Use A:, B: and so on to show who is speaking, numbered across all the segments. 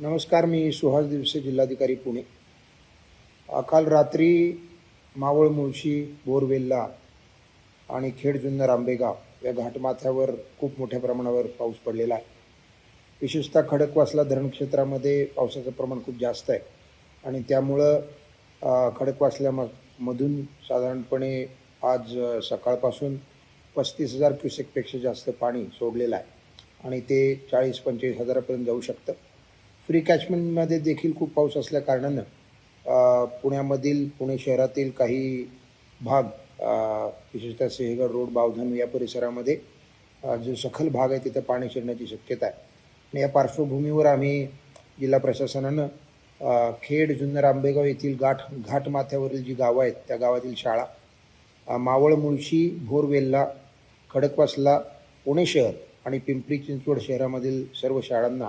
A: नमस्कार मी सुहास दिवसे जिल्हाधिकारी पुणे. काल रात्री मावळ मुळशी बोरवेल्ला आणि खेड जुन्नर आंबेगाव या घाटमाथ्यावर खूप मोठ्या प्रमाणावर पाऊस पडलेला आहे. विशेषतः खडकवासला धरण क्षेत्रामध्ये पावसाचं प्रमाण खूप जास्त आहे आणि त्यामुळं खडकवासल्यामधून खडकवासल्या म मधून साधारणपणे आज सकाळपासून पस्तीस हजार क्युसेकपेक्षा जास्त पाणी सोडलेलं आहे आणि ते चाळीस पंचेचाळीस हजारापर्यंत जाऊ शकतं. फ्री कॅचमेंटमध्ये देखील खूप पाऊस असल्या कारणानं पुण्यामधील पुणे शहरातील काही भाग विशेषतः सिंहगड रोड बावधन या परिसरामध्ये जो सखल भाग आहे तिथं पाणी शिरण्याची शक्यता आहे. आणि या पार्श्वभूमीवर आम्ही जिल्हा प्रशासनानं खेड जुन्नर आंबेगाव येथील गाठ घाटमाथ्यावरील जी गावं आहेत त्या गावातील शाळा मावळ मुळशी भोरवेल्ला खडकवासला पुणे शहर आणि पिंपरी चिंचवड शहरामधील सर्व शाळांना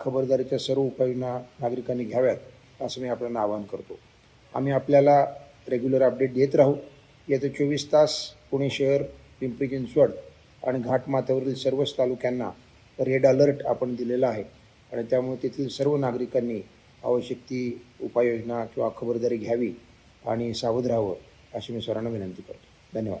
A: खबरदारीच्या सर्व उपाययोजना नागरिकांनी घ्याव्यात असं मी आपल्याला आवाहन करतो. आम्ही आपल्याला रेग्युलर अपडेट देत राहू. येत्या चोवीस तास पुणे शहर पिंपरी चिंचवड आणि घाटमाथ्यावरील सर्वच तालुक्यांना रेड अलर्ट आपण दिलेला आहे. आणि त्यामुळे तेथील सर्व नागरिकांनी आवश्यक ती उपाययोजना किंवा खबरदारी घ्यावी आणि सावध राहावं अशी मी सर्वांना विनंती करतो. धन्यवाद.